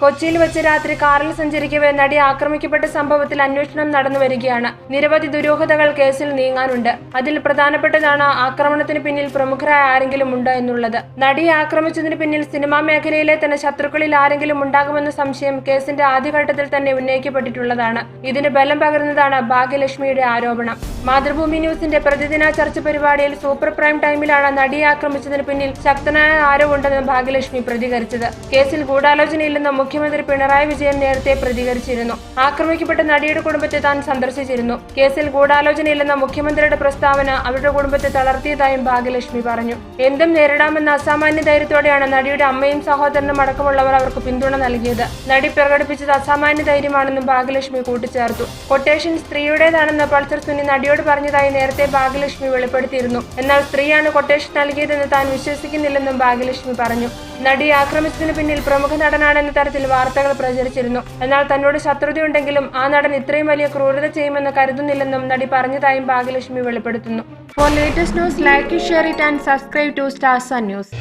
കൊച്ചിയിൽ വെച്ച് രാത്രി കാറിൽ സഞ്ചരിക്കവേ നടി ആക്രമിക്കപ്പെട്ട സംഭവത്തിൽ അന്വേഷണം നടന്നു വരികയാണ്. നിരവധി ദുരൂഹതകൾ കേസിൽ നീങ്ങാനുണ്ട്. അതിൽ പ്രധാനപ്പെട്ടതാണ് ആക്രമണത്തിന് പിന്നിൽ പ്രമുഖരായ ആരെങ്കിലും ഉണ്ട് എന്നുള്ളത്. നടിയെ ആക്രമിച്ചതിന് പിന്നിൽ സിനിമാ മേഖലയിലെ തന്നെ ശത്രുക്കളിൽ ആരെങ്കിലും ഉണ്ടാകുമെന്ന സംശയം കേസിന്റെ ആദ്യഘട്ടത്തിൽ തന്നെ ഉന്നയിക്കപ്പെട്ടിട്ടുള്ളതാണ്. ഇതിന് ബലം പകരുന്നതാണ് ഭാഗ്യലക്ഷ്മിയുടെ ആരോപണം. മാതൃഭൂമി ന്യൂസിന്റെ പ്രതിദിന ചർച്ച പരിപാടിയിൽ സൂപ്പർ പ്രൈം ടൈമിലാണ് നടിയെ ആക്രമിച്ചതിന് പിന്നിൽ ശക്തനായ ആരോ ഭാഗ്യലക്ഷ്മി പ്രതികരിച്ചത്. കേസിൽ ഗൂഢാലോചനയില്ലെന്ന് മുഖ്യമന്ത്രി പിണറായി വിജയൻ നേരത്തെ പ്രതികരിച്ചിരുന്നു. ആക്രമിക്കപ്പെട്ട നടിയുടെ കുടുംബത്തെ താൻ സന്ദർശിച്ചിരുന്നു. കേസിൽ ഗൂഢാലോചനയില്ലെന്ന മുഖ്യമന്ത്രിയുടെ പ്രസ്താവന അവരുടെ കുടുംബത്തെ തളർത്തിയതായും ഭാഗ്യലക്ഷ്മി പറഞ്ഞു. എന്തും നേരിടാമെന്ന അസാമാന്യ ധൈര്യത്തോടെയാണ് നടിയുടെ അമ്മയും സഹോദരനും അടക്കമുള്ളവർ അവർക്ക് പിന്തുണ നൽകിയത്. നടി പ്രകടിപ്പിച്ചത് അസാമാന്യ ധൈര്യമാണെന്നും ഭാഗ്യലക്ഷ്മി കൂട്ടിച്ചേർത്തു. കൊട്ടേഷൻ സ്ത്രീയുടേതാണെന്ന് പൾസർ സുനി നടിയോട് പറഞ്ഞതായി നേരത്തെ ഭാഗ്യലക്ഷ്മി വെളിപ്പെടുത്തിയിരുന്നു. എന്നാൽ സ്ത്രീയാണ് കൊട്ടേഷൻ നൽകിയതെന്ന് താൻ വിശ്വസിക്കുന്നില്ലെന്നും ഭാഗ്യലക്ഷ്മി പറഞ്ഞു. നടി ആക്രമിച്ചതിന് പിന്നിൽ പ്രമുഖ നടനാണെന്ന തരത്തിൽ വാർത്തകൾ പ്രചരിച്ചിരുന്നു. എന്നാൽ തന്നോട് ശത്രുതയുണ്ടെങ്കിലും ആ നടൻ ഇത്രയും വലിയ ക്രൂരത ചെയ്യുമെന്ന് കരുതുന്നില്ലെന്നും നടി പറഞ്ഞതായും ഭാഗ്യലക്ഷ്മി വെളിപ്പെടുത്തുന്നു. For latest news like share it and subscribe to Stars News